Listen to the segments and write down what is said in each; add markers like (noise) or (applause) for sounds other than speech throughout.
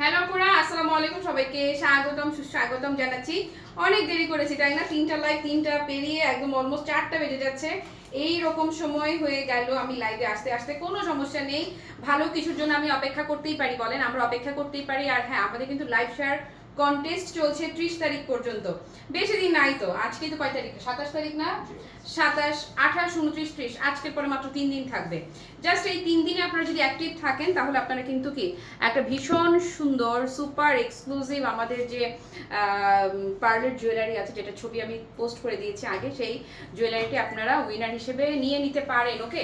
Hello পুরা আসসালামু আলাইকুম সবাইকে স্বাগতম, সুস্বাগতম জানাচ্ছি। অনেক দেরি করেছি, তাই না? তিনটা লাইভ তিনটা পেরিয়ে একদম অলমোস্ট চারটা বেজে যাচ্ছে। এই রকম সময় হয়ে গেল আমি লাইভে আসতে আসতে। কোনো সমস্যা নেই। ভালো কিছুর জন্য আমি অপেক্ষা করতেই পারি, বলেন, আমরা অপেক্ষা করতেই পারি। আর হ্যাঁ আমাদের কিন্তু লাইভ শেয়ার কন্টেস্ট চলছে ত্রিশ তারিখ পর্যন্ত। বেশি দিন নাই তো আজকে তো কয় তারিখ? সাতাশ তারিখ না? সাতাশ আঠাশ উনত্রিশ ত্রিশ। আজকের পরে মাত্র তিন দিন থাকবে। জাস্ট এই তিন দিনে আপনারা যদি অ্যাক্টিভ থাকেন তাহলে আপনারা কিন্তু কি একটা ভীষণ সুন্দর সুপার এক্সক্লুসিভ আমাদের যে পার্লের জুয়েলারি আছে যেটা ছবি আমি পোস্ট করে দিয়েছি আগে সেই জুয়েলারিটি আপনারা উইনার হিসেবে নিয়ে নিতে পারেন ওকে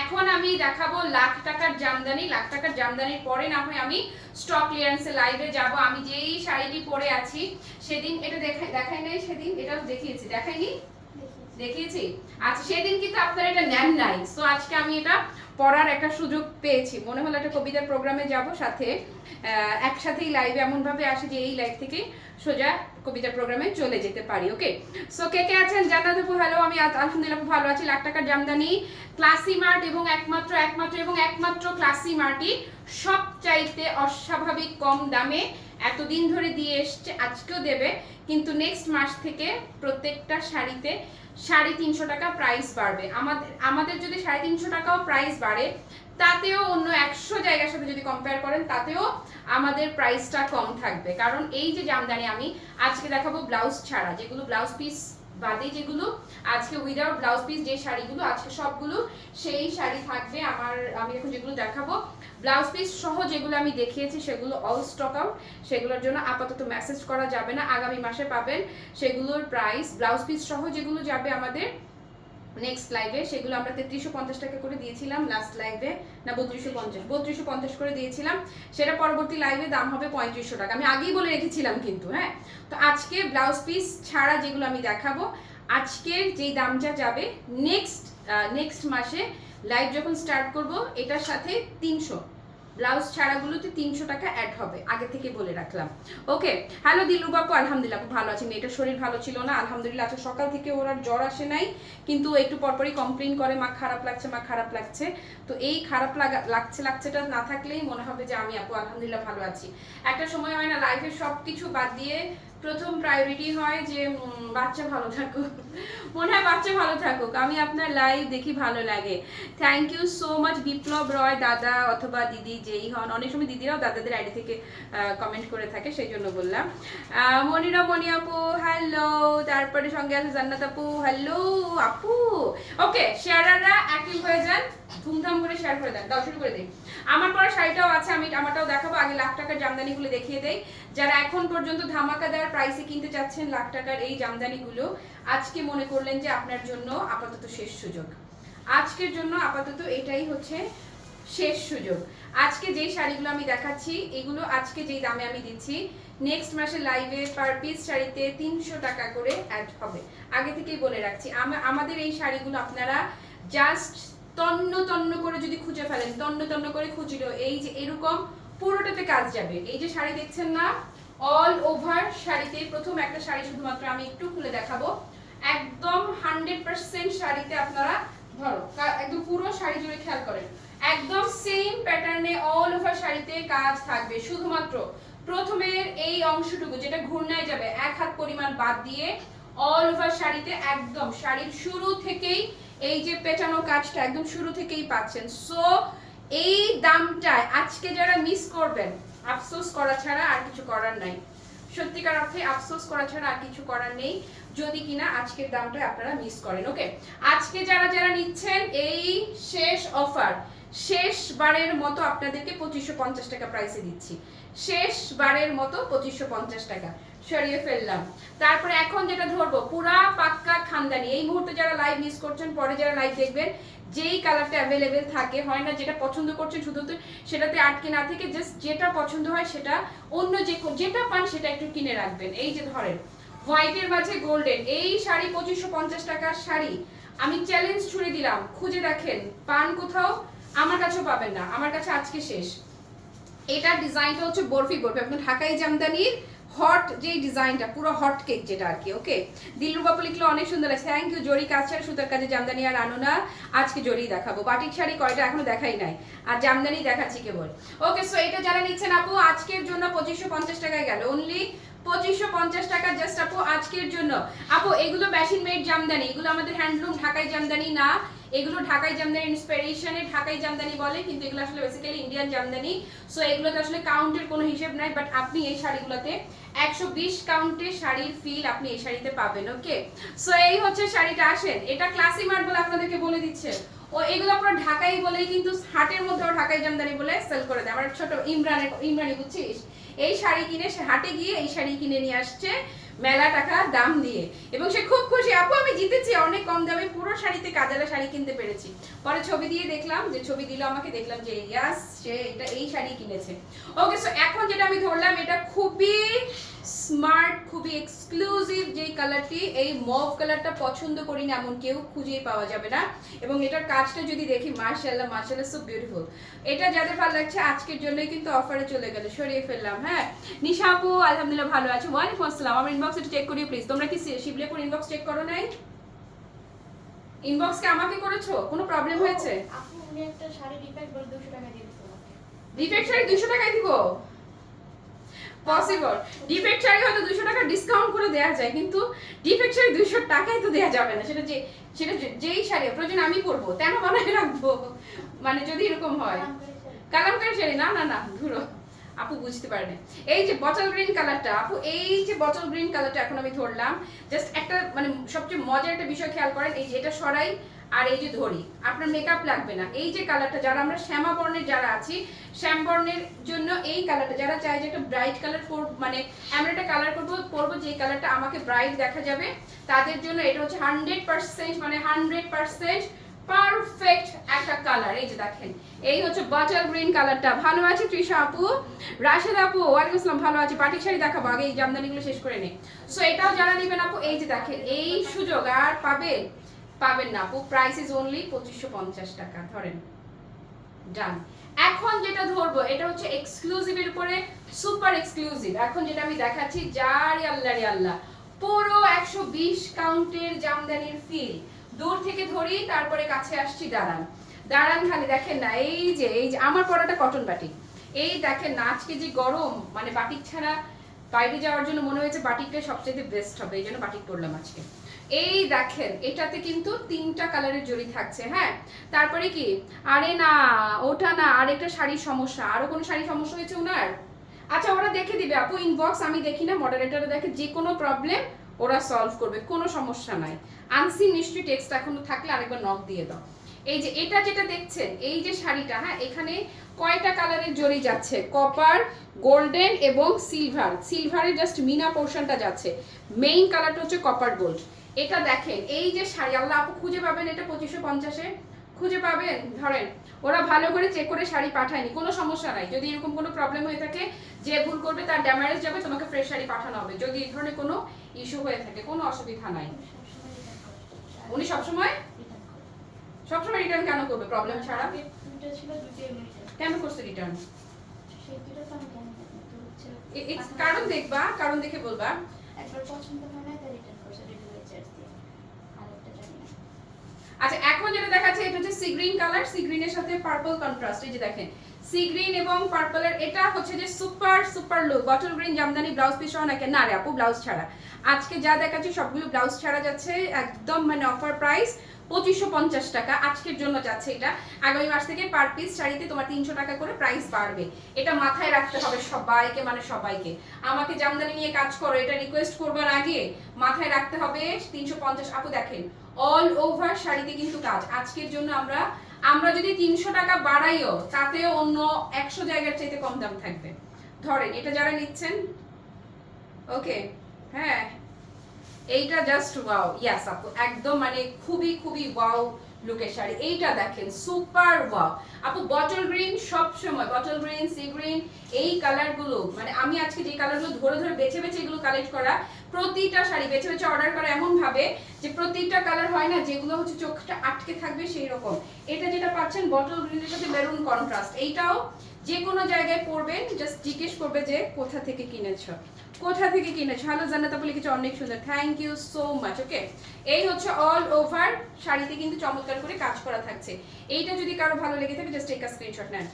এখন আমি দেখাবো লাখ টাকার জামদানি। লাখ টাকার জামদানির পরে না হয় আমি স্টক ক্লিয়ারেন্সে লাইভে যাব। আমি যেই শাড়িটি পরে আছি। সেদিন এটা দেখাই দেখাই নাই সেদিন এটা দেখিয়েছি। দেখাইনি দেখিয়েছি? আচ্ছা সেদিন কিন্তু আপনারা এটা নেন নাই। সো আজকে আমি এটা পড়ার একটা সুযোগ পেয়েছি। মনে হলো একটা কবিতার প্রোগ্রামে যাব সাথে একসাথেই লাইভে এমন ভাবে আসে যে এই লাইভ থেকে সোজা কবিতার প্রোগ্রামে চলে যেতে পারি ওকে সো কে কে আছেন? জান্নাত আপু হ্যালো আমি আলহামদুলিল্লাহ ভালো আছি। লাখ টাকার জামদানি, ক্লাসি মার্ট এবং একমাত্র একমাত্র এবং একমাত্র ক্লাসি মার্টই সব চাইতে অস্বাভাবিক কম দামে এতদিন ধরে দিয়ে এসছে, আজকেও দেবে, কিন্তু নেক্সট মাস থেকে প্রত্যেকটা শাড়িতে সাড়ে তিনশো টাকা প্রাইস বাড়বে। আমাদের আমাদের যদি সাড়ে তিনশো টাকাও প্রাইস বাড়ে, তাতেও অন্য একশো জায়গার সাথে যদি কম্পেয়ার করেন, তাতেও আমাদের প্রাইসটা কম থাকবে। কারণ এই যে জামদানি আমি আজকে দেখাবো ব্লাউজ ছাড়া, যেগুলো ব্লাউজ পিস বাদে যেগুলো, আজকে উইদাউট ব্লাউজ পিস যে শাড়িগুলো আজকে সবগুলো, সেই শাড়ি থাকবে আমার, আমি এখন যেগুলো দেখাবো। ব্লাউজ পিস সহ যেগুলো আমি দেখিয়েছি সেগুলো অল স্টক আউট সেগুলোর জন্য আপাতত মেসেজ করা যাবে না। আগামী মাসে পাবেন সেগুলোর প্রাইস ব্লাউজ পিস সহ যেগুলো যাবে আমাদের নেক্সট লাইভে সেগুলো আমরা তেত্রিশশো পঞ্চাশ টাকা করে দিয়েছিলাম লাস্ট লাইভে না বত্রিশশো পঞ্চাশ বত্রিশশো পঞ্চাশ করে দিয়েছিলাম। সেটা পরবর্তী লাইভে দাম হবে পঁয়ত্রিশশো টাকা। আমি আগেই বলে রেখেছিলাম কিন্তু হ্যাঁ? তো আজকে ব্লাউজ পিস ছাড়া যেগুলো আমি দেখাবো, আজকের যেই দামটা যাবে নেক্সট নেক্সট মাসে লাইভ যখন স্টার্ট করব, এটার সাথে তিনশো। ব্লাউজ ছাড়াগুলোতে তিনশো টাকা অ্যাড হবে, আগে থেকে বলে রাখলাম। ওকে হ্যালো দিলু বাপু আলহামদুলিল্লাহ খুব ভালো আছি। মেয়েটার শরীর ভালো ছিল না, আলহামদুলিল্লাহ আচ্ছা সকাল থেকে ওর আর জ্বর আসে নাই, কিন্তু একটু পরপরই কমপ্লেন করে, মা খারাপ লাগছে, মা খারাপ লাগছে। তো এই খারাপ লাগা, লাগছে, লাগছেটা না থাকলেই মনে হবে যে আমি আপু আলহামদুলিল্লাহ ভালো আছি। একটা সময় হয় না লাইফের সব কিছু বাদ দিয়ে প্রথম প্রায়োরিটি হয় যে বাচ্চা ভালো থাকুক। মনে হয় বাচ্চা ভালো থাকুক। আমি আপনার লাইভ দেখি ভালো লাগে। Thank you so much Biplob Roy দাদা অথবা দিদি যেই হন। অনেক সময় দিদিরাও দাদাদের আইডি থেকে কমেন্ট করে থাকে, সেই জন্য বললাম। মনিরা, মনি আপু হ্যালো তারপরে সঙ্গে আছে জান্নাত আপু হ্যালো আপু। ওকে শেয়ারাররা অ্যাক্টিভ হয়ে যান। ধুমধাম করে শেয়ার করে দেন। দাও, শুরু করে দিই। আমার পরা শাড়িটাও আছে, আমি আমারটাও দেখাবো। আগে লাখ টাকার জামদানিগুলো দেখিয়ে দেই। যারা এখন পর্যন্ত ধামাকাদার প্রাইসে কিনতে চাচ্ছেন লাখ টাকার এই জামদানিগুলো, আজকে মনে করলেন যে আপনার জন্য আপাতত শেষ সুযোগ। আজকের জন্য আপাতত এটাই হচ্ছে শেষ সুযোগ। আজকে যেই শাড়িগুলো আমি দেখাচ্ছি, এগুলো আজকে যেই দামে আমি দিচ্ছি নেক্সট মাসে লাইভে পার পিস শাড়িতে তিনশো টাকা করে অ্যাড হবে। আগে থেকেই বলে রাখছি আমাদের এই শাড়িগুলো আপনারা জাস্ট তন্ন তন্ন করে যদি খুঁজে ফেলেন, তন্ন তন্ন করে খুঁজলেও এই যে এরকম পুরোটাতে কাজ যাবে। এই যে শাড়ি দেখছেন না অল ওভার শাড়িতে, প্রথম একটা শাড়ি শুধুমাত্র আমি একটু খুলে দেখাবো। একদম হান্ড্রেড পার্সেন্ট শাড়িতে আপনারা ধরো একদম পুরো শাড়ি জুড়ে খেয়াল করেন। একদম সেম প্যাটার্নে অল ওভার শাড়িতে কাজ থাকবে। শুধুমাত্র প্রথমের এই অংশটুকু, যেটা ঘূর্ণায় যাবে, এক হাত পরিমাণ বাদ দিয়ে অল ওভার শাড়িতে একদম শাড়ির শুরু থেকেই এই যে পেটানো কাজটা একদম শুরু থেকেই পাচ্ছেন। সো এই দামটায় আজকে যারা মিস করবেন আফসোস করা ছাড়া আর কিছু করার নাই। সত্যিকার অর্থে আফসোস করা ছাড়া আর কিছু করার নেই। যদি কিনা আজকের দামটা আপনারা মিস করেন ওকে আজকে যারা যারা নিচ্ছেন এই শেষ অফার শেষবারের মতো আপনাদেরকে পঁচিশশো পঞ্চাশ টাকা প্রাইসে দিচ্ছি। শেষবারের মতো পঁচিশশো পঞ্চাশ টাকা। সরিয়ে ফেললাম। তারপরে এখন যেটা ধরবো, পুরা পাক্কা খানদানি। এই মুহূর্তে যারা লাইভ মিস করছেন, পরে যারা লাইভ দেখবেন, যেই কালারটা অ্যাভেলেবেল থাকে, হয় না যেটা পছন্দ করছেন শুধু সেটাতে আটকে না থেকে জাস্ট যেটা পছন্দ হয় সেটা অন্য যে যেটা পান সেটা একটু কিনে রাখবেন। এই যে ধরেন হোয়াইটের মাঝে গোল্ডেন এই শাড়ি পঁচিশশো পঞ্চাশ টাকার শাড়ি। আমি চ্যালেঞ্জ ছুড়ে দিলাম। খুঁজে দেখেন, পান কোথাও, আমার কাছেও পাবেন না। আমার কাছে আজকে শেষ। এটার ডিজাইনটা হচ্ছে বরফি বরফি। আপনার ঢাকাই জামদানির হট যেই ডিজাইনটা পুরো হট কেক যেটা আর কি ওকে দিলরুবাপু লিখলো অনেক সুন্দর লাগছে। থ্যাংক ইউ জরি কাছে সুতার কাজে জামদানি আর আনো না আজকে জরি দেখাবো। বাটিক শাড়ি কয়টা এখনও দেখাই নাই। আর জামদানি দেখাচ্ছি কেবল। ওকে সো এটা যারা নিচ্ছেন আপু, আজকের জন্য পঁচিশশো পঞ্চাশ টাকায় গেল। অনলি পঁচিশশো পঞ্চাশ টাকা জাস্ট আপু আজকের জন্য। আপু, এগুলো মেশিন মেড জামদানি। এগুলো আমাদের হ্যান্ডলুম জামদানি না। এগুলো জামদানি ইন্সপিরেশনে জামদানি বলে, কিন্তু এগুলো আসলে বেসিক্যালি ইন্ডিয়ান জামদানি। সো আসলে কাউন্টের কোনো হিসেব নাই বাট আপনি এই শাড়িগুলোতে একশো বিশ কাউন্টের শাড়ির ফিল আপনি এই শাড়িতে পাবেন ওকে সো এই হচ্ছে শাড়িটা, আসেন। এটা ক্লাসি মার্ট বলে আপনাদেরকে বলে দিচ্ছে। ও, এগুলো পুরো ঢাকাই বলেই কিন্তু হাটের মধ্যেও ঢাকাই জামদানি বলে সেল করে দেয়। আমার ছোট ইমরানের ইমরানি বুঝছিস? এই শাড়ি কিনে সে হাটে গিয়ে এই শাড়ি কিনে নিয়ে আসছে মেলা টাকা দাম দিয়ে। এবং সে খুব খুশি, আপু, আমি জিতেছি, অনেক কম দামে পুরো শাড়িতে কাজালা শাড়ি কিনতে পেরেছি। পরে ছবি দিয়ে দেখলাম যে ছবি দিল আমাকে, দেখলাম যে, ইয়াস, সে এটা এই শাড়ি কিনেছে। ওকে সো এখন যেটা আমি ধরলাম, এটা খুবই স্মার্ট খুবই এক্সক্লুসিভ যেই কালারটি এই মভ কালারটা পছন্দ করি না এমন কেউ খুঁজেই পাওয়া যাবে না। এবং এটার কাজটা যদি দেখি মার্শাল্লাহ মার্শাল্লাহ সো বিউটিফুল এটা যাদের ভালো লাগছে, আজকের জন্যই কিন্তু অফারে চলে গেল, সরিয়ে ফেললাম হ্যাঁ? নিশা আপু আলহামদুলিল্লাহ ভালো আছে। ওয়ালাইকুম আসসালাম। আমার ইনবক্স একটু চেক করিও প্লিজ তোমরা কি শিবলেপুর ইনবক্স চেক করো নাই? ইনবক্স কি আমাকে করেছ? কোনো প্রবলেম হয়েছে? আপু উনি একটা শাড়ি ডিফেক্ট বলে 200 টাকা দিয়ে ডিফেক্ট শাড়ি টাকায় দিব? পসিবল ডিফেক্ট শাড়ি হয়তো দুশো টাকা ডিসকাউন্ট করে দেওয়া যায় কিন্তু ডিফেক্ট শাড়ি দুশো টাকায় তো দেওয়া যাবে না। সেটা যে সেটা যেই শাড়ি প্রয়োজন আমি পরবো। কেন বানায় রাখব? মানে যদি এরকম হয়। কালামকারি শাড়ি। না না না ঘুরো আপু বুঝতে পারেনি। এই যে বটল গ্রিন কালারটা আপু, এই যে বটল গ্রিন কালারটা এখন আমি ধরলাম। জাস্ট একটা মানে সবচেয়ে মজার একটা বিষয় খেয়াল করেন, এই যে এটা সরাই আর এই যে ধরি। আপনার মেকআপ লাগবে না। এই যে কালারটা যারা আমরা শ্যামা বর্ণের যারা আছি, শ্যাম বর্ণের জন্য এই কালারটা যারা চায় যে একটা ব্রাইট কালার মানে এমন একটা কালার করব করব যে কালারটা আমাকে ব্রাইট দেখা যাবে, তাদের জন্য এটা হচ্ছে হান্ড্রেড পার্সেন্ট মানে হান্ড্রেড পার্সেন্ট পারফেক্ট একটা কালার, এই যে দেখেন। এই হচ্ছে বাটার গ্রিন কালারটা। ভালো আছে তৃষা আপু। রাশেদ আপু, ওয়ালাইকুম আসসালাম, ভালো আছে। পাটিক শাড়ি দেখাবো আগে এই জামদানিগুলো শেষ করে নে। সো এটাও যারা নেবেন আপু, এই যে দেখেন, এই সুযোগ আর পাবে, পাবেন না আপু। প্রাইস ইজ অনলি পঁচিশশো পঞ্চাশ টাকা, ধরেন। ডান এখন যেটা ধরবো, এটা হচ্ছে এক্সক্লুসিভের উপরে সুপার এক্সক্লুসিভ এখন যেটা আমি দেখাচ্ছি যারে আল্লাহ রে আল্লাহ। পুরো একশো বিশ কাউন্টের জামদানির ফিল দূর থেকে ধরি, তারপরে কাছে আসছি দাঁড়ান। দাঁড়ান খালি, দেখেন না, এই যে এই যে, আমার পড়াটা কটন বাটি এই দেখেন না, আজকে যে গরম মানে বাটিক ছাড়া বাইরে যাওয়ার জন্য মনে হয়েছে বাটিকটা সবচেয়ে বেস্ট হবে, এই জন্য বাটিক করলাম আজকে। এই দেখেন, এটাতে কিন্তু তিনটা কালারের জড়ি থাকছে হ্যাঁ? তারপরে কি? আরে না, ওটা না, আরেকটা শাড়ির সমস্যা। আরও কোনো শাড়ির সমস্যা হয়েছে ওনার? আচ্ছা ওরা দেখে দিবে, আপু ইনবক্স আমি দেখি না মডারেটরে দেখে, যে কোনো প্রবলেম ওরা সলভ করবে, কোনো সমস্যা নাই। আনসিন নিশ্চয়ই টেক্সট এখনও থাকলে আরেকবার নক দিয়ে দাও। এই যে এটা যেটা দেখছেন, এই যে শাড়িটা হ্যাঁ এখানে কয়টা কালারের জড়ি যাচ্ছে? কপার গোল্ডেন এবং সিলভার সিলভারের জাস্ট মিনা পোর্শনটা যাচ্ছে। মেইন কালারটা হচ্ছে কপার গোল্ড এটা দেখেন, এই যে শাড়ি, আল্লাহ আপু খুঁজে পাবেন এটা পঁচিশশো পঞ্চাশে? খুঁজে পাবেন? ধরেন ওরা ভালো করে চেক করে শাড়ি পাঠায়নি কোনো সমস্যা নাই। যদি এরকম কোনো প্রবলেম হয়ে থাকে যে ভুল করবে তার ড্যামারেজ যাবে তোমাকে ফ্রেশ শাড়ি পাঠানো হবে। যদি এই ধরনের কোনো ইস্যু হয়ে থাকে কোনো অসুবিধা নাই। উনি সবসময় সবসময় রিটার্ন কেন করবে? প্রবলেম ছাড়া? কেন করছে রিটার্ন কারণ দেখবা কারণ দেখে বলবা। একবার পছন্দ হয় না তাই রিটার্ন করছে ডেলিভারি চার্জ দিয়ে আরেকটা জানি না আচ্ছা এখন যেটা দেখাচ্ছে, এটা হচ্ছে সি গ্রিন কালার সি গ্রিনের সাথে পার্পল কন্ট্রাস্ট এই যে দেখেন। সি গ্রিন এবং পার্পলের এটা হচ্ছে যে super super look bottle green jamdani blouse piece সহ নাকি? না রে আপু ব্লাউজ ছাড়া। আজকে যা দেখাচ্ছি, সবগুলো ব্লাউজ ছাড়া যাচ্ছে, একদম মানে অফার প্রাইস পঁচিশশো পঞ্চাশ টাকা, আজকের জন্য যাচ্ছে এটা। আগামী মাস থেকে পার পিস শাড়িতে তোমার তিনশো টাকা করে প্রাইস বাড়বে। এটা মাথায় রাখতে হবে সবাইকে মানে সবাইকে। আমাকে জামদানি নিয়ে কাজ করো, এটা রিকোয়েস্ট করবার আগে মাথায় রাখতে হবে তিনশো পঞ্চাশ। আপু দেখেন অল ওভার শাড়িতে কিন্তু কাজ। আজকের জন্য আমরা আমরা যদি তিনশো টাকা বাড়াইও, তাতেও অন্য একশো জায়গার চাইতে কম দাম থাকবে। ধরেন, এটা যারা নিচ্ছেন, ওকে হ্যাঁ এইটা জাস্ট ওয়াও ইয়াস আপু, একদম মানে খুবই খুবই ওয়াও লুকের শাড়ি। এইটা দেখেন সুপার ওয়াও আপু বটল গ্রিন সব সময় বটল গ্রিন সি গ্রিন এই কালারগুলো মানে আমি আজকে যে কালারগুলো ধরে ধরে বেছে বেছে এগুলো কালেক্ট করা প্রতিটা শাড়ি, বেছে বেছে অর্ডার করা এমন ভাবে যে প্রতিটা কালার হয় না, যেগুলো হচ্ছে চোখটা আটকে থাকবে সেই রকম। এটা যেটা পাচ্ছেন বটল গ্রিনের সাথে মেরুন কন্ট্রাস্ট এইটাও যে কোনো জায়গায় পরবেন জাস্ট জিজ্ঞেস করবে যে কোথা থেকে কিনেছো? কোথা থেকে কিনেছো? হ্যালো জান্নাত আপু লিখেছে অনেক সুন্দর। Thank you so much okay এই হচ্ছে অল ওভার শাড়িতে কিন্তু চমৎকার করে কাজ করা থাকছে। এইটা যদি কারও ভালো লেগে থাকে জাস্ট একটা স্ক্রিনশট নেন।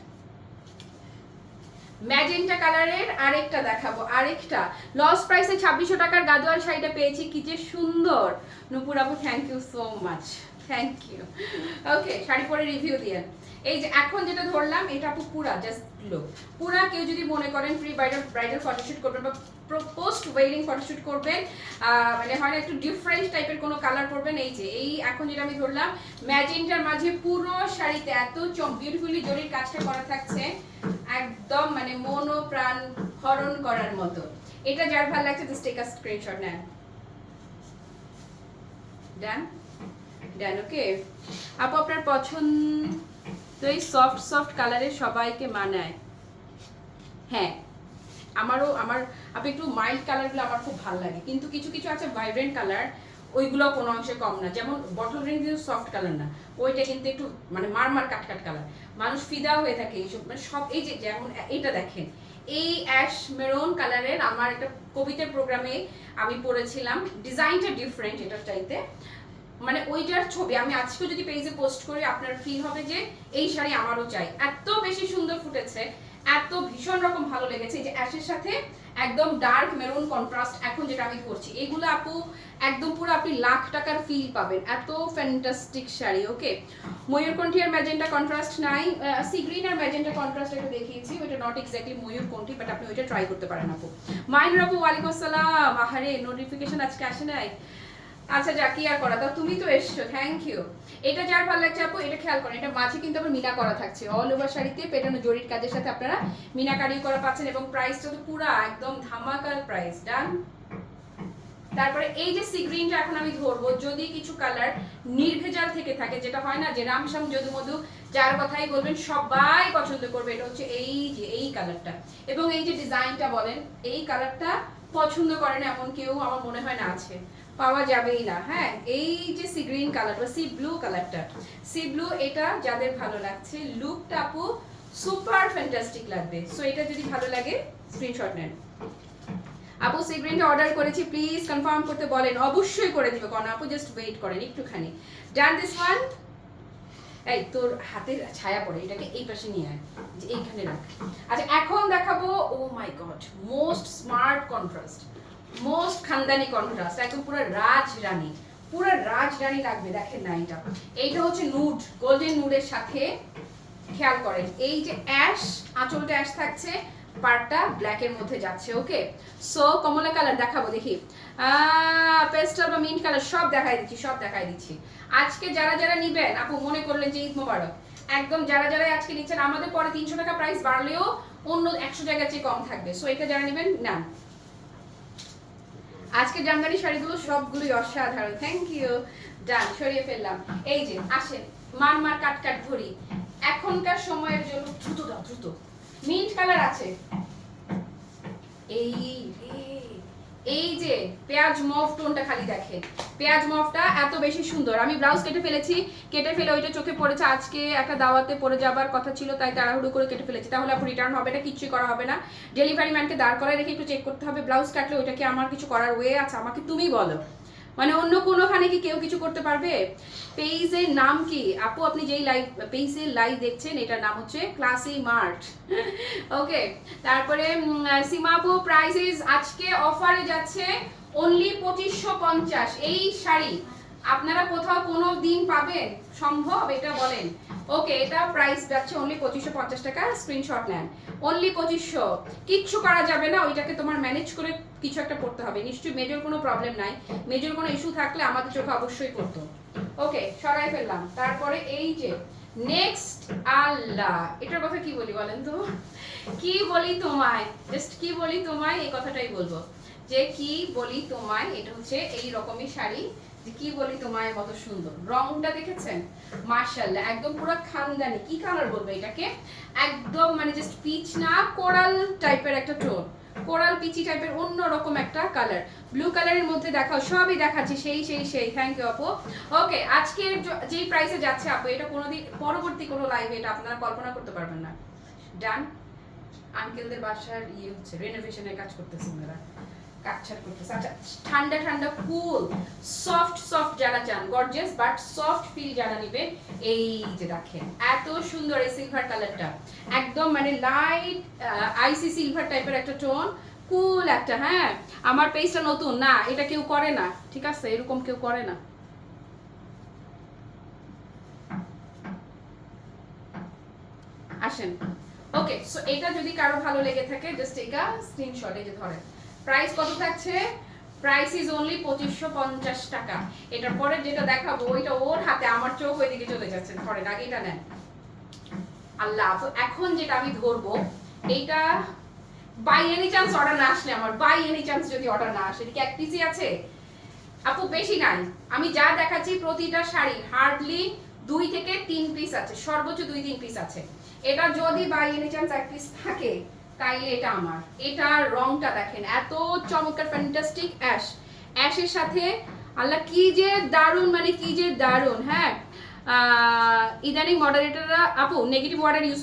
ম্যাজেন্টা কালারের আরেকটা দেখাবো, আরেকটা। লস প্রাইসে ছাব্বিশশো টাকার গাদোয়াল শাড়িটা পেয়েছি, কি যে সুন্দর। নুপুর আপু thank you so much thank you okay sari পরে রিভিউ দিয়ে। এই যে এখন যেটা ধরলাম, এটা আপু পুরা জাস্ট লো পুরা কেউ যদি মনে করেন প্রি ব্রাইডাল ব্রাইডাল ফটোশুট করবেন বা পোস্ট ওয়েডিং ফটোশুট করবেন মানে হয় একটু ডিফারেন্ট টাইপের কোনো কালার করবেন এই যে, এই এখন যেটা আমি ধরলাম, ম্যাজেন্টার মাঝে পুরো শাড়িতে এত বিউটিফুলি জরির কাজটা করা থাকছে, একদম মানে মন ও প্রাণ হরণ করার মতো। এটা যার ভালো লাগছে জাস্ট টেক আ স্ক্রিনশট নেন। ডান ডান ওকে আপু, আপনার পছন্দ এই সফট সফট কালারে সবাইকে মানায়। হ্যাঁ আমারও, আমার, আপনি একটু মাইল্ড কালারগুলো আমার খুব ভালো লাগে। কিন্তু কিছু কিছু আছে ভাইব্রেন্ট কালার ওইগুলো কোনো অংশে কম না। যেমন বটল গ্রিন কিন্তু সফট কালার না। ওইটা কিন্তু একটু মানে মারমার কাট কাট কালার মানুষ ফিদা হয়ে থাকে এইসব মানে সব, এই যে যেমন, এইটা দেখেন। এই অ্যাশ মেরুন কালারের আমার একটা কবিতার প্রোগ্রামে আমি পড়েছিলাম। ডিজাইনটা ডিফারেন্ট এটার চাইতে। মানে ওইটার ছবি, আমি আজকে যদি পেজে পোস্ট করি, আপনার ফিল হবে যে এই শাড়ি আমারও চাই। এত বেশি সুন্দর ফুটেছে, এত ভীষণ রকম ভালো লেগেছে। যে অ্যাশের সাথে একদম ডার্ক মেরুন কন্ট্রাস্ট এখন যেটা আমি করছি এগুলো আপু একদম পুরো আপনি লাখ টাকার ফিল পাবেন। এত ফ্যান্টাস্টিক শাড়ি ওকে ময়ূরকণ্ঠী আর ম্যাজেন্টা কন্ট্রাস্ট নাই। সি গ্রিন আর ম্যাজেন্টা কন্ট্রাস্ট একটা দেখিয়েছি, ওইটা নট এক্স্যাক্টলি ময়ূরকণ্ঠী বাট আপনি ওইটা ট্রাই করতে পারেন আপু। মাইনুর আপু ওয়ালাইকুম আসসালাম। আহারে নোটিফিকেশন আজকে আসে নাই? আচ্ছা যা, কি আর করা? তা তুমি তো এসছো থ্যাংক ইউ এটা যার ভালো লাগছে আপু, এটা খেয়াল করেন, এটা মাঝে কিন্তু আবার মিনা করা থাকছে। অল ওভার শাড়িতে পেটানো জরির কাজের সাথে আপনারা মিনাকারি করা পাচ্ছেন এবং প্রাইসটা তো পুরা একদম ধামাকার প্রাইস ডান তারপরে এই যে সি গ্রিনটা এখন আমি ধরবো, যদি কিছু কালার নির্ভেজাল থেকে থাকে, যেটা হয় না যে রামশ্যাম যদু মধু, যার কথাই বলবেন, সবাই পছন্দ করবে। এটা হচ্ছে এই যে, এই কালারটা এবং এই যে ডিজাইনটা বলেন, এই কালারটা পছন্দ করেন এমন কেউ, আমার মনে হয় না আছে। পাওয়া যাবেই না হ্যাঁ? এই যে সি গ্রিন কালার বা সি ব্লু কালারটা সি ব্লু এটা যাদের ভালো লাগছে লুকটা আপু সুপার ফ্যান্টাস্টিক লাগবে। সো এটা যদি ভালো লাগে স্ক্রিনশট নেন। আপু সি গ্রিনটা অর্ডার করেছি প্লিজ কনফার্ম করতে বলেন। অবশ্যই করে দিবে কোন আপু জাস্ট ওয়েট করেন একটুখানি। ডান দিস ওয়ান এই, তোর হাতের ছায়া পড়ে, এটাকে এই পাশে নিয়ে আয়, যে এইখানে রাখ। আচ্ছা এখন দেখাবো ও my god most smart contrast most খানদানি কন্ট্রাস্ট একদম পুরো রাজ রানী পুরো রাজ রানী লাগবে দেখেন না এটা এইটা হচ্ছে নুড গোল্ডেন নুডের সাথে খেয়াল করেন। এই যে অ্যাশ আঁচলটা অ্যাশ থাকছে পার্টটা ব্ল্যাকের মধ্যে যাচ্ছে ওকে সো কমলা কালার দেখাবো, দেখি। পেস্টাল বা মিন্ট কালার সব দেখাই দিচ্ছি, সব দেখাই দিচ্ছি। আজকে যারা যারা নিবেন, আপু মনে করলেন যে ঈদ মোবারক। একদম যারা যারা আজকে নিচ্ছেন, আমাদের পরে তিনশো টাকা প্রাইস বাড়লেও অন্য একশো জায়গার চেয়ে কম থাকবে। সো এটা যারা নেবেন না আজকে জামদানি শাড়িগুলো সবগুলোই অসাধারণ। থ্যাংক ইউ ডান সরিয়ে ফেললাম। এই যে, আসেন। মার মার কাট কাট ধরি এখনকার সময়ের জন্য দ্রুত দাও, দ্রুত। মিন্ট কালার আছে। এই এই যে পেঁয়াজ মফ টোনটা খালি দেখে পেঁয়াজ মফটা এত বেশি সুন্দর। আমি ব্লাউজ কেটে ফেলেছি, কেটে ফেলে ওইটা চোখে পড়েছে। আজকে একটা দাওয়াতে পড়ে যাবার কথা ছিল, তাই তাড়াহুড়ো করে কেটে ফেলেছি। তাহলে আপনি রিটার্ন হবে না, কিচ্ছুই করা হবে না। ডেলিভারি ম্যানকে দাঁড় করায় রেখে একটু চেক করতে হবে। ব্লাউজ কাটলে ওইটা কি আমার কিছু করার ওয়ে আছে? আমাকে তুমি বলো। মানে অন্য কোনোখানে কি কেউ কিছু করতে পারবে? পেইজের নাম কি? আপু, আপনি যেই লাইভ পেইজের লাইভ দেখছেন, এটার নাম হচ্ছে ক্লাসি মার্ট ওকে তারপরে সীমা আপু প্রাইসেস আজকে অফারে যাচ্ছে অনলি পঁচিশশো পঞ্চাশ। এই শাড়ি, আপনারা কোথাও কোনো দিন পাবেন? সম্ভব? এটা বলেন। ওকে এটা প্রাইস যাচ্ছে অনলি পঁচিশশো পঞ্চাশ টাকা স্ক্রিনশট নেন। অনলি পঁচিশশো। কিচ্ছু করা যাবে না, ওইটাকে তোমার ম্যানেজ করে কিছু একটা করতে হবে। নিশ্চয়ই মেজর কোনো প্রবলেম নাই। মেজর কোনো ইস্যু থাকলে আমাদের চোখে অবশ্যই করতো ওকে সরাই ফেললাম। তারপরে এই যে নেক্সট আল্লাহ। এটার কথা কি বলি বলেন তো? কি বলি তোমায়? জাস্ট কি বলি তোমায়? এই কথাটাই বলব। যে কি বলি তোমায়? এটা হচ্ছে এই রকমই শাড়ি। কি বলি তোমায়, কত সুন্দর। রংটা দেখেছেন? মার্শাল্লাহ একদম পুরো খানদানি কি কালার বলব এটাকে? একদম মানে জাস্ট পিচ না কোরাল টাইপের একটা টোন কোরাল পিচি টাইপের অন্য রকম একটা কালার ব্লু কালারের মধ্যে দেখাও, সবই দেখাচ্ছি, সেই সেই সেই। থ্যাংক ইউ আপু। ওকে আজকের যেই প্রাইসে যাচ্ছে আপু, এটা কোনোদিন, পরবর্তী কোনো লাইভে এটা আপনারা কল্পনা করতে পারবেন না। ডান আঙ্কেলদের বাসার ইয়ে হচ্ছে রেনোভেশনের কাজ করতেছে ওনারা। কাটছাট করতেছে। আচ্ছা ঠান্ডা ঠান্ডা কুল সফট সফট যারা চান গর্জিয়াস বাট সফট ফিল যারা এই যে দেখেন, এত সুন্দর এই সিলভার কালারটা একদম মানে লাইট আইসি সিলভার টাইপের একটা টোন কুল একটা হ্যাঁ? আমার পেজটা নতুন, না, এটা কেউ করে না, ঠিক আছে? এরকম কেউ করে না। আসেন। ওকে সো এটা যদি কারও ভালো লেগে থাকে জাস্ট এটা স্ক্রিনশট যে ধরেন। প্রাইস কত থাকছে? প্রাইস ইজ অনলি পঁচিশশো পঞ্চাশ টাকা। এটার পরে যেটা দেখাবো, ওইটা ওর হাতে, আমার চোখ ওইদিকে চলে যাচ্ছে। ধরেন, আগে এটা নেন। আল্লাহ, তো এখন যেটা আমি ধরবো, এইটা বাই এনি চান্স অর্ডার না আসলে আমার বাই এনি চান্স যদি অর্ডার না আসে এটা কি এক পিসি আছে। আপু, বেশি নাই। আমি যা দেখাচ্ছি, প্রতিটা শাড়ি হার্ডলি দুই থেকে তিন পিস আছে, সর্বোচ্চ দুই, তিন পিস আছে। এটা যদি বাই এনি চান্স এক পিস থাকে তাইলে এটা আমার। এটার রংটা দেখেন, এত চমৎকার ফ্যান্টাস্টিক অ্যাশ অ্যাশের সাথে আল্লাহ কি যে দারুণ মানে কি যে দারুণ হ্যাঁ? ইদানিং মডারেটররা আপু নেগেটিভ ওয়ার্ডের ইউজ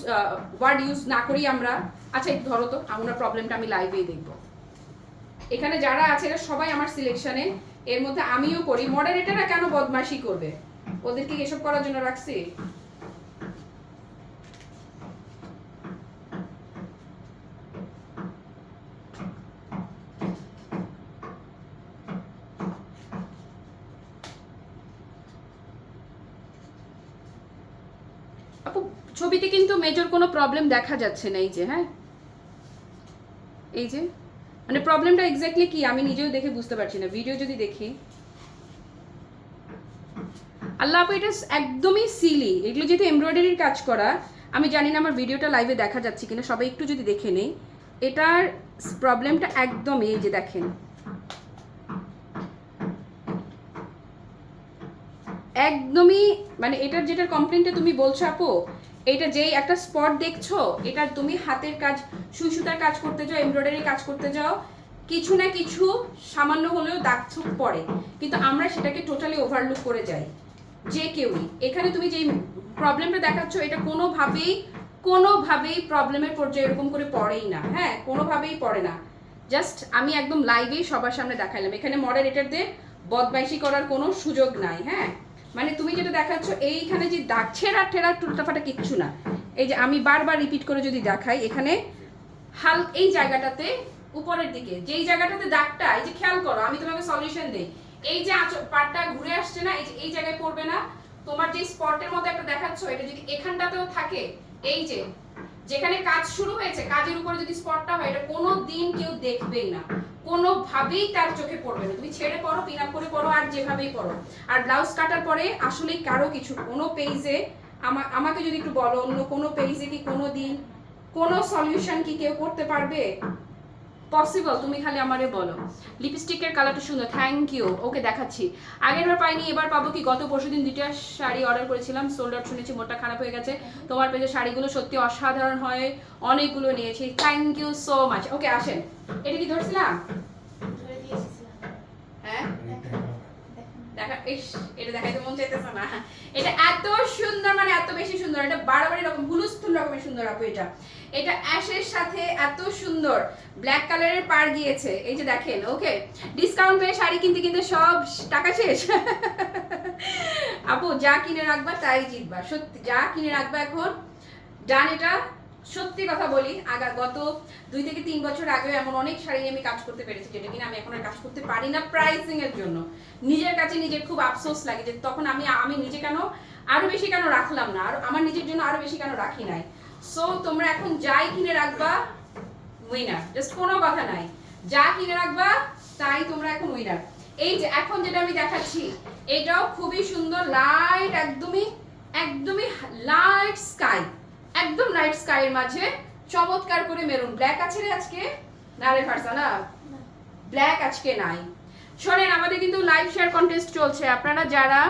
ওয়ার্ড ইউজ না করি আমরা। আচ্ছা ধরো তো, আমরা প্রবলেমটা আমি লাইভেই দেখব। এখানে যারা আছে, এরা সবাই আমার সিলেকশনে এর মধ্যে আমিও করি মডারেটররা কেন বদমাশি করবে? ওদেরকে এসব করার জন্য রাখছি আপু ছবিতে কিন্তু মেজর কোনো প্রবলেম দেখা যাচ্ছে না, এই যে হ্যাঁ? এই যে মানে প্রবলেমটা এক্স্যাক্টলি কি? আমি নিজেও দেখে বুঝতে পারছি না ভিডিও যদি দেখি। আল্লাহ আপু, এটা একদমই সিলি এগুলো যেহেতু এমব্রয়ডারির কাজ করা, আমি জানি না আমার ভিডিওটা লাইভে দেখা যাচ্ছে কিনা, সবাই একটু যদি দেখে নেই। এটার প্রবলেমটা একদমই, এই যে দেখেন। একদমই মানে এটার যেটার কমপ্লেনটা তুমি বলছো আপু এটা যেই একটা স্পট দেখছ এটা তুমি হাতের কাজ সুই সুতার কাজ করতে যাও এমব্রয়ডারি কাজ করতে যাও, কিছু না কিছু সামান্য হলেও দাগ ছোপ পড়ে। কিন্তু আমরা সেটাকে টোটালি ওভারলুক করে যাই। যে কেউই। এখানে তুমি যেই প্রবলেমটা দেখাচ্ছ, এটা কোনোভাবেই কোনোভাবেই প্রবলেমের পর্যায়ে এরকম করে পড়েই না। হ্যাঁ কোনোভাবেই পড়ে না। জাস্ট আমি একদম লাইভেই সবার সামনে দেখাইলাম। এখানে মডারেটরদের বদমাইশি করার কোনো সুযোগ নাই। হ্যাঁ? মানে তুমি যেটা দেখাচ্ছ, এইখানে যে দাগ ছেঁড়া ঠেরা টুলটাফাটা কিচ্ছু না। এই যে আমি বারবার রিপিট করে যদি দেখাই, এখানে হাল এই জায়গাটাতে উপরের দিকে, যেই জায়গাটাতে দাগটা, এই যে খেয়াল করো, আমি তোমাকে সলিউশন দেই। এই যে পাটটা ঘুরে আসছে না, এই যে এই জায়গায় পড়বে না। তোমার যে স্পটের মধ্যে একটা দেখাচ্ছ, এটা যদি এখানটাতেও থাকে, এই যে যেখানে কাজ শুরু হয়েছে, কাজের উপরে যদি স্পটটা হয়, এটা কোনো দিন কেউ দেখবেই না। কোনোভাবেই তার চোখে পড়বে না। তুমি ছেড়ে পড়ো পিন আপ করে পড়ো, আর যেভাবেই পড়ো। আর ব্লাউজ কাটার পরে আসলে কারও কিছু, কোনো পেজে আমাকে যদি একটু বলো, অন্য কোনো পেজে কি কোনো দিন কোনো সলিউশন কি কেউ করতে পারবে? পসিবল তুমি খালি আমারে বলো। লিপস্টিকের কালারটা সুন্দর থ্যাংক ইউ ওকে দেখাচ্ছি। আগের বার পাইনি, এবার পাবো কি? গত পরশু দিন দুইটা শাড়ি অর্ডার করেছিলাম সোল্ড আউট শুনেছি মোটা খারাপ হয়ে গেছে। তোমার পেজে শাড়িগুলো সত্যি অসাধারণ হয়, অনেকগুলো নিয়েছি। Thank you so much okay আসেন। এটা কি ধরছিলাম ধরে দিয়ে এসেছিলাম হ্যাঁ দেখেন এটা এত সুন্দর মানে এত বেশি সুন্দর। এটা বাড়াবাড়ি রকম হুলুস্থুল রকমের সুন্দর আপু এটা। এটা অ্যাশের সাথে এত সুন্দর। ব্ল্যাক কালারের পার গিয়েছে। এই যে দেখেন, ওকে? ডিসকাউন্ট পেয়ে শাড়ি কিনতে কিনতে সব টাকা শেষ। (laughs) আপু, যা কিনে রাখবা তাই জিতবা। সত্যি, যা কিনে রাখবা এখন, ডান এটা সত্যি কথা বলি, আগা গত দুই থেকে তিন বছর আগেও এমন অনেক শাড়ি আমি কাজ করতে পেরেছি যেটা কিনা আমি এখন আর কাজ করতে পারি না প্রাইসিং এর জন্য। নিজের কাছে নিজের খুব আফসোস লাগে যে তখন আমি আমি নিজে কেন আরও বেশি কেন রাখলাম না? আর আমার নিজের জন্য আরও বেশি কেন রাখি নাই? সো তোমরা এখন যাই কিনে রাখবা উইনার জাস্ট কোনো কথা নাই। যা কিনে রাখবা, তাই তোমরা এখন উইনার এই যে এখন যেটা আমি দেখাচ্ছি, এটাও খুবই সুন্দর লাইট একদমই একদমই লাইট স্কাই একদম লাইট স্কাইয়ের মাঝে। চমৎকার করে মেরুন। ব্ল্যাক আছে রে আজকে? না রে ফারসা না না ব্ল্যাক আজকে নাই। শোনেন, আমাদের কিন্তু লাইভ শেয়ার কন্টেস্ট চলছে। আপনারা যারা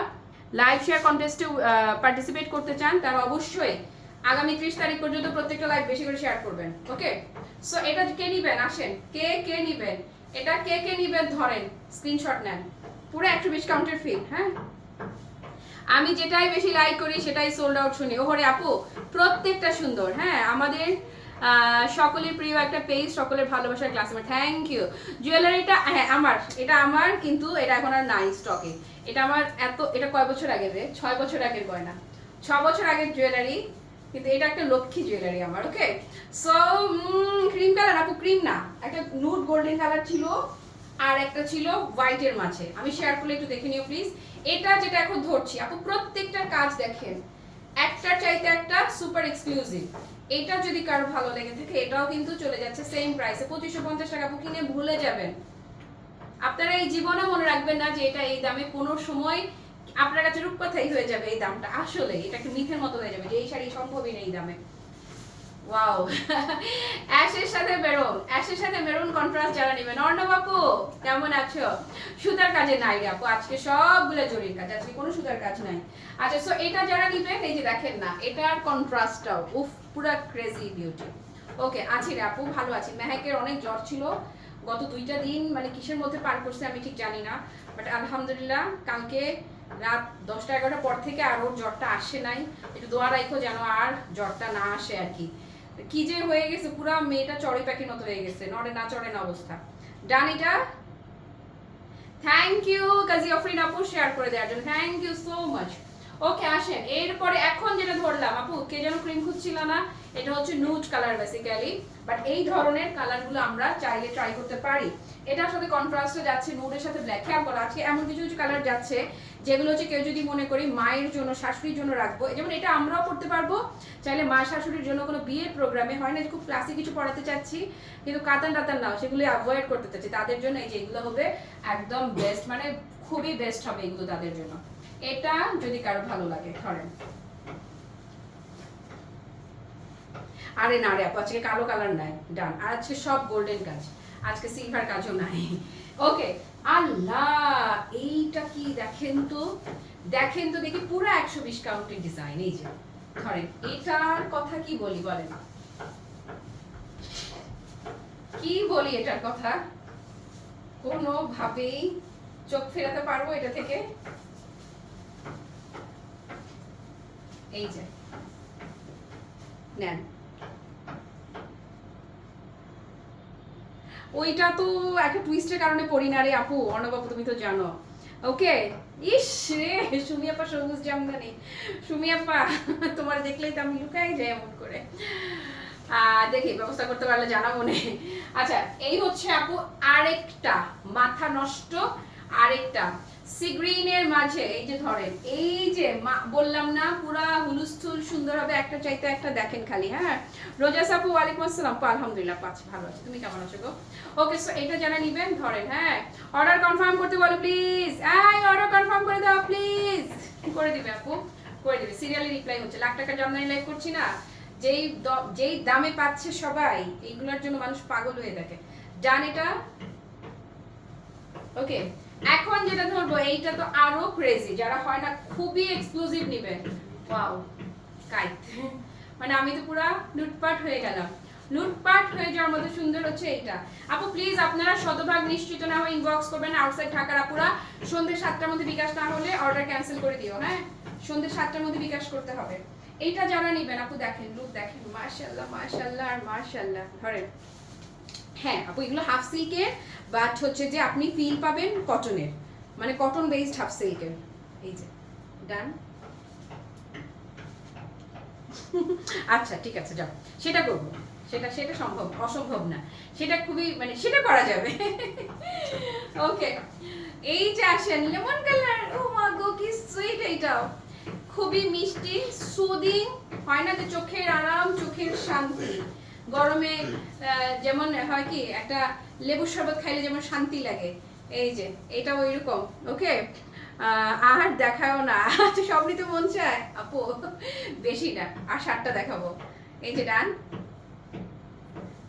লাইভ শেয়ার কন্টেস্টে পার্টিসিপেট করতে চান, তারা অবশ্যই আগামী ত্রিশ তারিখ পর্যন্ত প্রত্যেকটা লাইভ বেশি করে শেয়ার করবেন। ওকে সো এটা কে নিবেন? আসেন। কে কে নিবেন? এটা কে কে নিবেন? ধরেন স্ক্রিনশট নেন। পুরো একশো বিশ কাউন্টের ফি হ্যাঁ? আমি যেটাই বেশি লাইক করি, সেটাই সোল্ড আউট শুনি। ওহরে আপু, প্রত্যেকটা সুন্দর হ্যাঁ? আমাদের সকলের প্রিয় একটা পেজ সকলের ভালোবাসার ক্লাস আমার থ্যাংক ইউ জুয়েলারিটা হ্যাঁ আমার। এটা আমার, কিন্তু এটা এখন আর নাই স্টকে এটা আমার এত, এটা কয় বছর আগে রে ছয় বছর আগের গয়না। ছ বছর আগের জুয়েলারি কিন্তু এটা একটা লক্ষ্মী জুয়েলারি আমার ওকে সো ক্রিম কালার আপু ক্রিম না। একটা নুড গোল্ডেন কালার ছিল। আর একটা ছিল হোয়াইটের মাঝে। আমি শেয়ার করলে একটু দেখে নিও প্লিজ এটা যেটা এখন ধরছি, আপু প্রত্যেকটার কাজ দেখেন। একটার চাইতে একটা সুপার এক্সক্লুসিভ এটা যদি কারও ভালো লেগে থাকে, এটাও কিন্তু চলে যাচ্ছে সেম প্রাইসে পঁচিশশো পঞ্চাশ টাকা আপু কিনে ভুলে যাবেন। আপনারা এই জীবনে মনে রাখবেন না যে এটা এই দামে কোনো সময় আপনার কাছে রূপকথাই হয়ে যাবে এই দামটা। আসলে এটা একটা মিথের মতো হয়ে যাবে যে এই শাড়ি সম্ভবই নেই এই দামে। ওয়াও অ্যাশের (laughs) সাথে মেরুন অ্যাশের সাথে মেরুন কন্ট্রাস্ট যারা নেবেন অর্ণব আপু কেমন আছো? সুতার কাজে নাই আপু। আজকে সবগুলো জরির কাজ। আজকে কোনো সুতার কাজ নাই। আচ্ছা সো এটা যারা নিবেন এই যে দেখেন না, এটার কন্ট্রাস্টটাও উফ, পুরা ক্রেজি বিউটি ওকে আছি রে আপু, ভালো আছি। মেহেকের অনেক জ্বর ছিল। গত দুইটা দিন মানে কিসের মধ্যে পার করছে আমি ঠিক জানি না। বাট আলহামদুলিল্লাহ, কালকে রাত দশটা এগারোটার পর থেকে আর ওর জ্বরটা আসে নাই। একটু দোয়া রাখো যেন আর জ্বরটা না আসে আর কি। কি যে হয়ে গেছে, পুরা মেয়েটা চড়ে পাখির মতো হয়ে গেছে, নড়ে না চড়ে না অবস্থা। ডান এটা? থ্যাংক ইউ কাজী অফরিন আপু শেয়ার করে দেওয়ার জন্য। Thank you so much okay আসেন। এরপরে এখন যেটা ধরলাম, আপু, কে যেন ক্রিম খুঁজছিল না, এটা হচ্ছে নুড কালার বেসিক্যালি বাট এই ধরনের কালারগুলো আমরা চাইলে ট্রাই করতে পারি। এটার সাথে কন্ট্রাস্টে যাচ্ছে নুডের সাথে ব্ল্যাক করো আজকে এমন কিছু কিছু কালার যাচ্ছে যেগুলো হচ্ছে কেউ যদি মনে করি মায়ের জন্য, শাশুড়ির জন্য রাখব যেমন এটা আমরাও করতে পারব, চাইলে মা শাশুড়ির জন্য কোনো বিয়ের প্রোগ্রামে হয় না, খুব ক্লাসিক কিছু পড়াতে চাচ্ছি, কিন্তু কাতান টাতান নাও সেগুলো অ্যাভয়েড করতে চাচ্ছি, তাদের জন্য এই যে এগুলো হবে একদম বেস্ট মানে খুবই বেস্ট হবে এগুলো তাদের জন্য। এটা যদি কারও ভালো লাগে, ধরেন। আরে না রে আপু, আজকে কালো কালার নাই ডান আর আজকে সব গোল্ডেন কাজ, আজকে সিলভার কাজও নাই। ওকে আল্লাহ, এইটা কি দেখেন তো? দেখেন তো দেখি পুরো একশো বিশ কাউন্টের ডিজাইন এই যে, ধরেন, এটার কথা কি বলি বলেন? কি বলি এটার কথা? কোনোভাবেই চোখ ফেরাতে পারব এটা থেকে? এই যে, নেন। ওইটা তো একটা টুইস্টের কারণে পড়ি না রে আপু। অর্ণবাবু তুমি তো জানো। ওকে ইস রে সুমিয়াপা সবুজ জামদানি। সুমিয়াপা তোমার দেখলেই তো আমি লুকাই যাই এমন করে। দেখি, ব্যবস্থা করতে পারলে জানা মনে আচ্ছা এই হচ্ছে আপু আরেকটা, মাথা নষ্ট, আরেকটা। সিগ্রিনের মাঝে, এই যে ধরেন, এই যে বললাম না, পুরা হুলুস্থুল সুন্দর হবে, একটা চাইতে একটা দেখেন খালি হ্যাঁ? রোজা সাপু, ওয়ালাইকুম আসসালাম আলহামদুলিল্লাহ পাচ্ছি ভালো আছি। তুমি কেমন আছো গো? ওকে সো এটা যারা নিবেন, ধরেন হ্যাঁ? অর্ডার কনফার্ম করতে বলো প্লিজ এই অর্ডার কনফার্ম করে দাও প্লিজ করে দিবে আপু, করে দিবে। সিরিয়ালি রিপ্লাই হচ্ছে। লাখ টাকা জামদানি লাইভ করছি না। যেই যেই দামে পাচ্ছে সবাই, এইগুলোর জন্য মানুষ পাগল হয়ে থাকে। জান এটা? ওকে এখন যেটা ধরবো, এইটা তো আরও ক্রেজি যারা হয় না খুবই এক্সক্লুসিভ নেবেন ওয়াও কাইট। মানে আমি তো পুরা লুটপাট হয়ে গেলাম। লুটপাট হয়ে যাওয়ার মতো সুন্দর হচ্ছে এইটা। আপু প্লিজ আপনারা শতভাগ নিশ্চিত না হয়ে ইনবক্স করবেন আউটসাইড ঢাকার আপুরা। সন্ধ্যে সাতটার মধ্যে বিকাশ না হলে অর্ডার ক্যান্সেল করে দিও হ্যাঁ? সন্ধ্যে সাতটার মধ্যে বিকাশ করতে হবে। এইটা যারা নেবেন, আপু, দেখেন লুক দেখেন মার্শাল্লাহ মার্শাল্লাহ আর মার্শাল্লাহ ধরেন। হ্যাঁ আপু, এগুলো হাফ সিল্কের বাট হচ্ছে যে আপনি ফিল পাবেন কটনের মানে কটন বেসড হাফ সিল্কের এই যে ডান (laughs) আচ্ছা ঠিক আছে যাও। সেটা করব। সেটা সেটা সম্ভব অসম্ভব না। সেটা খুবই মানে সেটা করা যাবে। ওকে এই যে আসেন লেমন কালার ও মা গো কি সুইট এইটাও। খুবই মিষ্টি সুদিং হয় না যে চোখের আরাম চোখের শান্তি। গরমে যেমন হয় কি একটা লেবুর শরবত খাইলে যেমন শান্তি লাগে। এই যে এটা ওইরকম ওকে? আর দেখাও না। আচ্ছা, সব নিতে মন চায়? আপু বেশি না। আর সাতটা দেখাবো। এই যে ডান।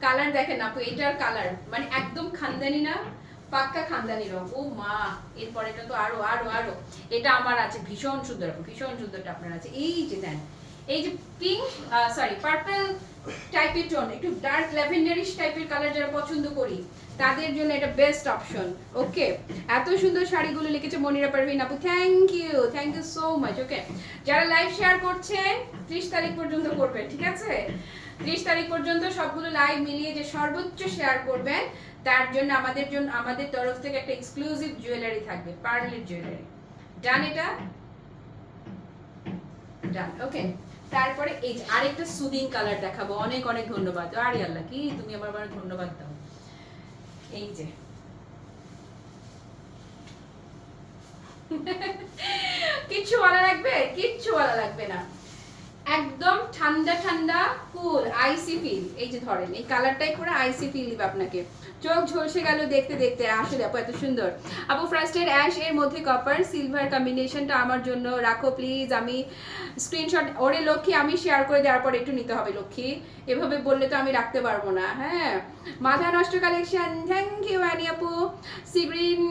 কালার দেখেন আপু এটার কালার। মানে একদম খানদানি না পাক্কা খানদানি রং। ও মা এরপর এটা তো আরও আরও আরও। এটা আমার আছে ভীষণ সুন্দর ভীষণ সুন্দরটা আপনার আছে। এই যে দেন এই যে পিঙ্ক সরি পার্পল টাইপের টোন একটু ডার্ক ল্যাভেন্ডারিশ টাইপের কালার যারা পছন্দ করি, তাদের জন্য এটা বেস্ট অপশন ওকে এত সুন্দর শাড়িগুলো লিখেছে মনিরা পারভিন আপু thank you thank you so much okay যারা লাইভ শেয়ার করছেন, ত্রিশ তারিখ পর্যন্ত করবেন, ঠিক আছে? ত্রিশ তারিখ পর্যন্ত সবগুলো লাইভ মিলিয়ে যে সর্বোচ্চ শেয়ার করবেন, তার জন্য আমাদের জন্য, আমাদের তরফ থেকে একটা এক্সক্লুসিভ জুয়েলারি থাকবে পার্লের জুয়েলারি ডান এটা? ডান ওকে তারপরে এই যে আরেকটা সুদিং কালার দেখাবো। অনেক অনেক ধন্যবাদ। আরে আল্লাহ, কি তুমি আমার আবার ধন্যবাদ দাও। এই যে। কিচ্ছু বলা লাগবে? কিচ্ছু বলা লাগবে না। একদম ঠান্ডা ঠান্ডা কুল আইসি ফিল এই যে ধরেন, এই কালারটাই করে আইসি ফিল দিবে আপনাকে। চোখ ঝলসে গেল দেখতে দেখতে। আসলে আপু এত সুন্দর। আপু ফ্রাস্টেড অ্যাশ এর মধ্যে কপার সিলভার কম্বিনেশনটা আমার জন্য রাখো প্লিজ আমি স্ক্রিনশট ওরে লক্ষ্মী, আমি শেয়ার করে দেওয়ার পর একটু নিতে হবে, লক্ষ্মী। এভাবে বললে তো আমি রাখতে পারব না হ্যাঁ? মাথা নষ্ট কালেকশন থ্যাংক ইউ অ্যানি আপু। সি গ্রিন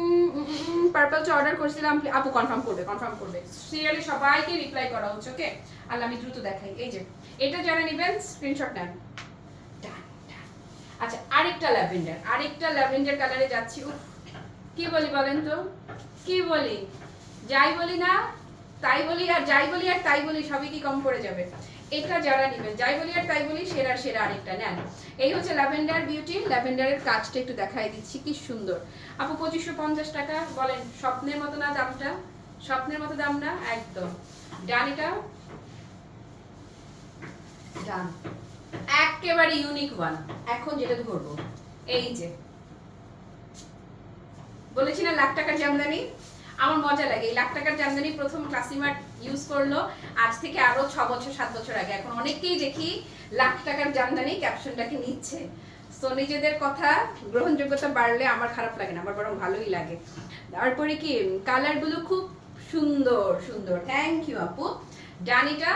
পার্পলটা অর্ডার করছিলাম আপু কনফার্ম করবে কনফার্ম করবে। সিরিয়ালি সবাইকে রিপ্লাই করা হচ্ছে ওকে আল্লাহ, আমি দ্রুত দেখাই। এই যে, এটা যারা নেবেন স্ক্রিনশট নেন। Done. আচ্ছা আরেকটা ল্যাভেন্ডার আরেকটা ল্যাভেন্ডার কালারে যাচ্ছি। কি বলি বলেন তো? কি বলি? যাই বলি না, তাই বলি আর যাই বলি আর তাই বলি, সবই কি কম পড়ে যাবে? এটা যারা নেবেন, যাই বলি আর তাই বলি, সেরা সেরা আরেকটা নেন। এই হচ্ছে ল্যাভেন্ডার বিউটি ল্যাভেন্ডারের কাজটা একটু দেখাই দিচ্ছি, কি সুন্দর। আপু, পঁচিশশো পঞ্চাশ টাকা, বলেন, স্বপ্নের মতো না দামটা? স্বপ্নের মতো দাম না? একদম। ডান এটা ডান। একেবারে ইউনিক ওয়ান এখন যেটা ধরবো, এই যে। বলেছি না লাখ টাকার জামদানি? আমার মজা লাগে, এই লাখ টাকার জামদানি প্রথম ক্লাসিমার ইউজ করল, আজ থেকে আরও ছ বছর, সাত বছর আগে। এখন অনেককেই দেখি লাখ টাকার জামদানি ক্যাপশনটাকে নিচ্ছে। তো নিজেদের কথা গ্রহণযোগ্যতা বাড়লে আমার খারাপ লাগে না, আমার বরং ভালোই লাগে। তারপরে কি কালারগুলো খুব সুন্দর সুন্দর। থ্যাংক ইউ আপু। ডানিটা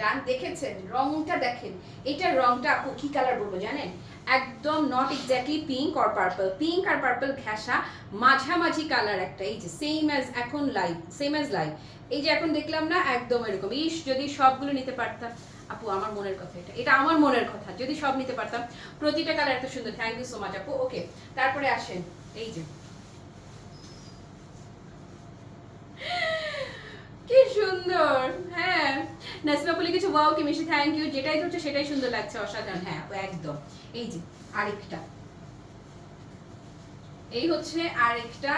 ডান দেখেছেন, রংটা দেখেন। এটার রংটা আপু কি কালার বলব জানেন? একদম not exactly pink or purple pink R purple ঘেঁষা মাঝামাঝি কালার একটা। এই যে সেম অ্যাজ এখন লাইভ সেম অ্যাজ লাইভ এই যে এখন দেখলাম না, একদম এরকম। ইস, যদি সবগুলো নিতে পারতাম। আপু, আমার মনের কথা এটা। এটা আমার মনের কথা। যদি সব নিতে পারতাম, প্রতিটা কালার এত সুন্দর। থ্যাংক ইউ সো মাচ আপু। ওকে তারপরে আসেন। এই যে। কি সুন্দর হ্যাঁ। নাসিমা বলে কিছু ওয়াও কি মিষ্টি থ্যাংক ইউ যেটাই ধরছে, সেটাই সুন্দর লাগছে, অসাধারণ। হ্যাঁ একদম। এই যে, আরেকটা। এই হচ্ছে আরেকটা।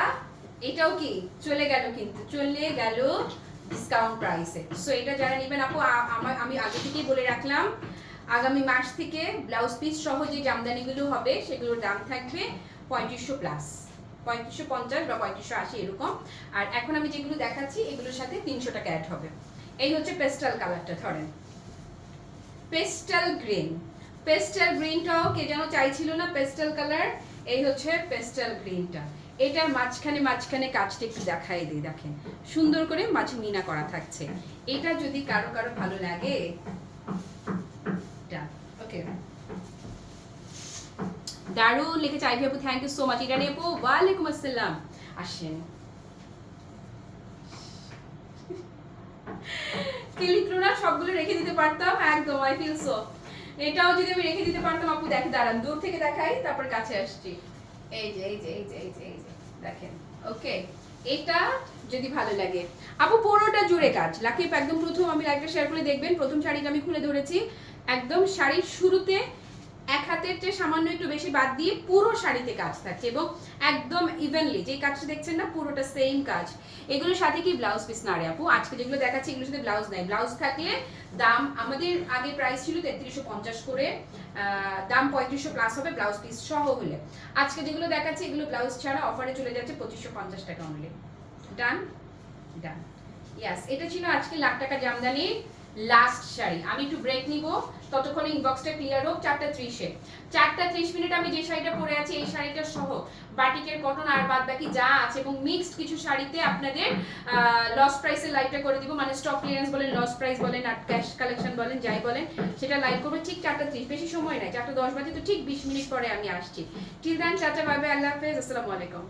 এটাও কি? চলে গেল কিন্তু, চলে গেল ডিসকাউন্ট প্রাইসে সো এটা যারা নেবেন, আপু আমার, আমি আগে থেকেই বলে রাখলাম, আগামী মাস থেকে ব্লাউজ পিস সহ যে জামদানিগুলো হবে, সেগুলোর দাম থাকবে পঁয়ত্রিশশো প্লাস পঁয়ত্রিশশো পঞ্চাশ বা পঁয়ত্রিশশো আশি এরকম। আর এখন আমি যেগুলো দেখাচ্ছি, এগুলোর সাথে তিনশো টাকা অ্যাড হবে। এই হচ্ছে পেস্টাল কালারটা ধরেন। পেস্টাল গ্রিন পেস্টাল গ্রিনটাও কে যেন চাইছিল না পেস্টাল কালার এই হচ্ছে পেস্টাল গ্রিনটা এটার মাঝখানে মাঝখানে কাজটা একটু দেখাই দিই, দেখেন। সুন্দর করে মাঝে মিনা করা থাকছে। এটা যদি কারও কারও ভালো লাগে ওকে দারুণ লিখেছে আইভি আপু thank you so much Irani আপু ওয়ালাইকুম আসসালাম আসেন না সবগুলো রেখে দিতে পারতাম, একদম আই ফিল সো এটাও যদি আমি রেখে দিতে পারতাম, আপু, দেখে, দাঁড়ান, দূর থেকে দেখাই, তারপর কাছে আসছি। এই যে এই যে এই যে এই যে দেখেন ওকে এটা যদি ভালো লাগে। আপু পুরোটা জুড়ে কাজ। লাকিপ একদম প্রথম, আমি লাইভটা শেয়ার করে দেখবেন, প্রথম শাড়িটা আমি খুলে ধরেছি। একদম শাড়ির শুরুতে এক হাতের চেয়ে সামান্য একটু বেশি বাদ দিয়ে পুরো শাড়িতে কাজ থাকছে এবং একদম ইভেনলি যে কাজটা দেখছেন না, পুরোটা সেম কাজ। এগুলোর সাথে কি ব্লাউজ পিস না রে আপু, আজকে যেগুলো দেখাচ্ছি, এগুলোর সাথে ব্লাউজ নাই। ব্লাউজ থাকলে দাম, আমাদের আগে প্রাইস ছিল তেত্রিশশো পঞ্চাশ করে দাম পঁয়ত্রিশশো প্লাস হবে ব্লাউজ পিস সহ হলে। আজকে যেগুলো দেখাচ্ছি, এগুলো ব্লাউজ ছাড়া অফারে চলে যাচ্ছে পঁচিশশো পঞ্চাশ টাকা অনলি ডান ডান ইয়াস এটা ছিল আজকে লাখ টাকা জামদানির লাস্ট শাড়ি আমি একটু ব্রেক নিব। ততক্ষণে ইনবক্সটা ক্লিয়ার হোক, চারটা ত্রিশে। চারটা ত্রিশ মিনিট আমি যে শাড়িটা পরে আছি, এই শাড়িটা সহ বাটিকের কটন আর বাদ বাকি যা আছে এবং মিক্সড কিছু শাড়িতে আপনাদের লস প্রাইসের লাইভটা করে দিব। মানে স্টক ক্লিয়ারেন্স বলেন লস প্রাইস বলেন, আর ক্যাশ কালেকশন বলেন, যাই বলেন, সেটা লাইভ করব। ঠিক চারটা ত্রিশ, বেশি সময় নাই। চারটা দশ বাজে তো ঠিক বিশ মিনিট পরে আমি আসছি। টিল দেন বাই বাই আল্লাহ হাফেজ, আসসালামু আলাইকুম।